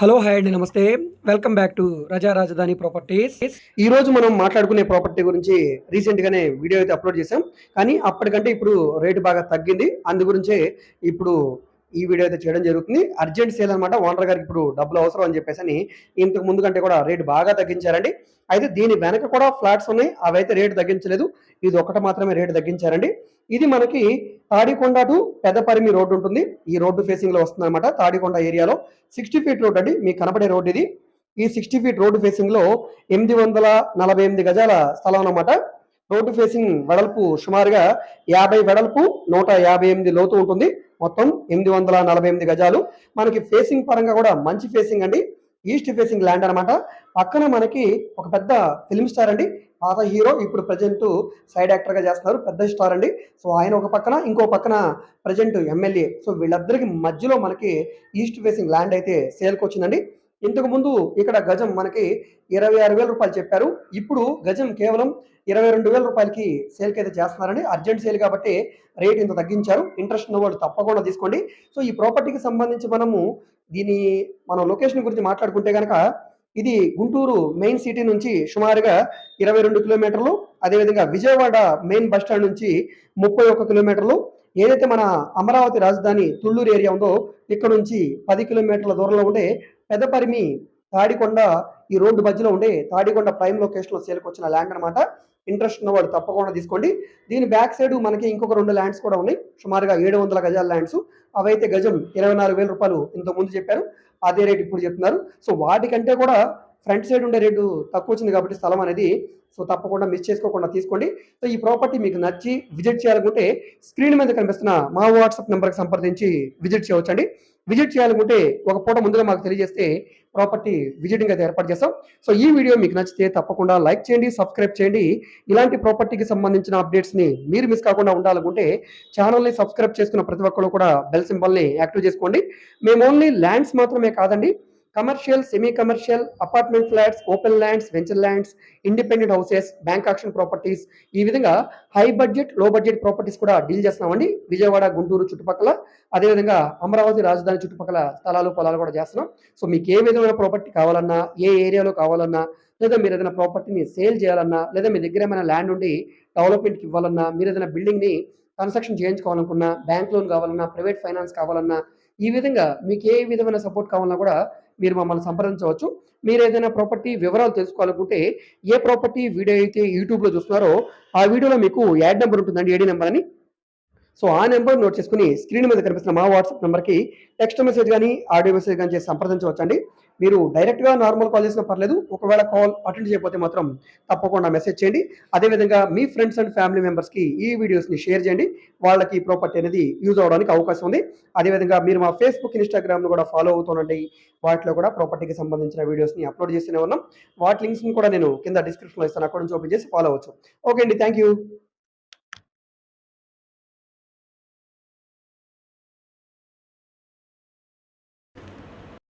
Hello hi అండి నమస్తే. Welcome back to రజా రాజధాని ప్రాపర్టీస్. ఈ రోజు మనం మాట్లాడుకునే ప్రాపర్టీ గురించి రీసెంట్ గానే వీడియో అయితే అప్లోడ్ చేసాం కానీ అప్పటికంటే ఇప్పుడు రేటు బాగా తగ్గింది. అందు గురించే ఇప్పుడు ఈ వీడియో అయితే చేయడం జరుగుతుంది. అర్జెంట్ సేల్ అనమాట ఓనర్ గారికి ఇప్పుడు డబ్బులు అవసరం అని చెప్పేసి అని ఇంతకు ముందు కంటే కూడా రేటు బాగా తగ్గించారండి. అయితే దీని వెనక కూడా ఫ్లాట్స్ ఉన్నాయి. అవైతే రేటు తగ్గించలేదు. ఇది ఒకటి మాత్రమే రేటు తగ్గించారండి. ఇది మనకి తాడికొండ టు పెద్దపరిమి రోడ్డు ఉంటుంది. ఈ రోడ్డు ఫేసింగ్లో వస్తుంది అనమాట తాడికొండ ఏరియాలో సిక్స్టీ ఫీట్ రోడ్ అండి. మీకు కనపడే రోడ్ ఇది. ఈ సిక్స్టీ ఫీట్ రోడ్డు ఫేసింగ్లో ఎనిమిది వందల నలభై ఎనిమిది గజాల స్థలం అన్నమాట. రోడ్డు ఫేసింగ్ వెడల్పు సుమారుగా యాభై వెడల్పు నూట యాభై ఎనిమిది లోతు ఉంటుంది. మొత్తం ఎనిమిది వందల నలభై ఎనిమిది గజాలు. మనకి ఫేసింగ్ పరంగా కూడా మంచి ఫేసింగ్ అండి. ఈస్ట్ ఫేసింగ్ ల్యాండ్ అనమాట పక్కన మనకి ఒక పెద్ద ఫిల్మ్ స్టార్ అండి. పాత హీరో ఇప్పుడు ప్రజెంట్ సైడ్ యాక్టర్గా చేస్తున్నారు. పెద్ద స్టార్ అండి. సో ఆయన ఒక పక్కన ఇంకో పక్కన ప్రజెంట్ ఎమ్మెల్యే. సో వీళ్ళిద్దరికి మధ్యలో మనకి ఈస్ట్ ఫేసింగ్ ల్యాండ్ అయితే సేల్కి వచ్చిందండి. ఇంతకు ముందు ఇక్కడ గజం మనకి ఇరవై ఆరు వేల రూపాయలు చెప్పారు. ఇప్పుడు గజం కేవలం ఇరవై రెండు వేల రూపాయలకి సేల్కి అయితే చేస్తున్నారండి. అర్జెంట్ సేల్ కాబట్టి రేట్ ఇంత తగ్గించారు. ఇంట్రెస్ట్ ఉన్న వాళ్ళు తప్పకుండా తీసుకోండి. సో ఈ ప్రాపర్టీకి సంబంధించి మనము దీని మనం లొకేషన్ గురించి మాట్లాడుకుంటే కనుక ఇది గుంటూరు మెయిన్ సిటీ నుంచి సుమారుగా ఇరవై రెండు కిలోమీటర్లు అదేవిధంగా విజయవాడ మెయిన్ బస్ స్టాండ్ నుంచి ముప్పై ఒక్క కిలోమీటర్లు. ఏదైతే మన అమరావతి రాజధాని తుళ్ళూరు ఏరియా ఉందో ఇక్కడ నుంచి పది కిలోమీటర్ల దూరంలో ఉండే పెదపరిమి తాడికొండ ఈ రోడ్డు మధ్యలో ఉండే తాడికొండ ప్రైమ్ లొకేషన్లో సేల్కి వచ్చిన ల్యాండ్ అనమాట ఇంట్రెస్ట్ ఉన్నవాడు తప్పకుండా తీసుకోండి. దీని బ్యాక్ సైడ్ మనకి ఇంకొక రెండు ల్యాండ్స్ కూడా ఉన్నాయి. సుమారుగా ఏడు వందల గజాల ల్యాండ్స్. అవైతే గజం ఇరవై నాలుగు వేల రూపాయలు ఇంతకు ముందు చెప్పారు. అదే రేట్ ఇప్పుడు చెప్తున్నారు. సో వాటికంటే కూడా ఫ్రంట్ సైడ్ ఉండే రేటు తక్కువ వచ్చింది కాబట్టి స్థలం అనేది సో తప్పకుండా మిస్ చేసుకోకుండా తీసుకోండి. సో ఈ ప్రాపర్టీ మీకు నచ్చి విజిట్ చేయాలనుకుంటే స్క్రీన్ మీద కనిపిస్తున్న మా వాట్సాప్ నెంబర్కి సంప్రదించి విజిట్ చేయవచ్చండి. విజిట్ చేయాలనుకుంటే ఒక పూట ముందుగా మాకు తెలియజేస్తే ప్రాపర్టీ విజిటింగ్ అయితే ఏర్పాటు చేస్తాం. సో ఈ వీడియో మీకు నచ్చితే తప్పకుండా లైక్ చేయండి సబ్స్క్రైబ్ చేయండి. ఇలాంటి ప్రాపర్టీకి సంబంధించిన అప్డేట్స్ని మీరు మిస్ కాకుండా ఉండాలనుకుంటే ఛానల్ని సబ్స్క్రైబ్ చేసుకున్న ప్రతి ఒక్కరు కూడా బెల్ సింబల్ని యాక్టివ్ చేసుకోండి. మేము ఓన్లీ ల్యాండ్స్ మాత్రమే కాదండి commercial semi commercial apartment flats open lands venture lands independent houses bank auction properties ఈ విధంగా హై బడ్జెట్లో బడ్జెట్ ప్రాపర్టీస్ కూడా డీల్ చేస్తున్నామండి. విజయవాడ గుంటూరు చుట్టుపక్కల అదేవిధంగా అమరావతి రాజధాని చుట్టుపక్కల స్థలాలు పొలాలు కూడా చేస్తున్నాం. సో మీకు ఏ విధమైన ప్రాపర్టీ కావాలన్నా ఏ ఏరియాలో కావాలన్నా లేదా మీరు ఏదైనా ప్రాపర్టీని సేల్ చేయాలన్నా లేదా మీ దగ్గర ఏమైనా ల్యాండ్ ఉండి డెవలప్మెంట్కి ఇవ్వాలన్నా మీరు ఏదైనా బిల్డింగ్ని కన్స్ట్రక్షన్ చేయించుకోవాలనుకున్నా బ్యాంక్ లోన్ కావాలన్నా ప్రైవేట్ ఫైనాన్స్ కావాలన్నా ఈ విధంగా మీకు ఏ విధమైన సపోర్ట్ కావాలన్నా కూడా మీరు మమ్మల్ని సంప్రదించవచ్చు. మీరు ఏదైనా ప్రాపర్టీ వివరాలు తెలుసుకోవాలనుకుంటే ఏ ప్రాపర్టీ వీడియో అయితే యూట్యూబ్లో చూస్తున్నారో ఆ వీడియోలో మీకు యాడ్ నెంబర్ ఉంటుందండి ఏడీ నెంబర్ అని. సో ఆ నెంబర్ నోట్ చేసుకుని స్క్రీన్ మీద కనిపిస్తున్న మా వాట్సాప్ నెంబర్కి టెక్స్ట్ మెసేజ్ కానీ ఆడియో మెసేజ్ కానీ చేసి సంప్రదించవచ్చండి. మీరు డైరెక్ట్గా నార్మల్ కాల్ చేసినా పర్లేదు ఒకవేళ కాల్ అటెండ్ చేయకపోతే మాత్రం తప్పకుండా మెసేజ్ చేయండి. అదేవిధంగా మీ ఫ్రెండ్స్ అండ్ ఫ్యామిలీ మెంబర్స్కి ఈ వీడియోస్ని షేర్ చేయండి. వాళ్ళకి ఈ ప్రాపర్టీ అనేది యూజ్ అవడానికి అవకాశం ఉంది. అదేవిధంగా మీరు మా ఫేస్బుక్ ఇన్స్టాగ్రామ్ను కూడా ఫాలో అవుతుండండి వాటిలో కూడా ప్రాపర్టీకి సంబంధించిన వీడియోస్ని అప్లోడ్ చేస్తూనే ఉన్నాం. వాటి లింక్స్ని కూడా నేను కింద డిస్క్రిప్షన్లో ఇస్తాను. అక్కడ నుంచి ఓపెన్ చేసి ఫాలో అవచ్చు ఓకే అండి. Thank you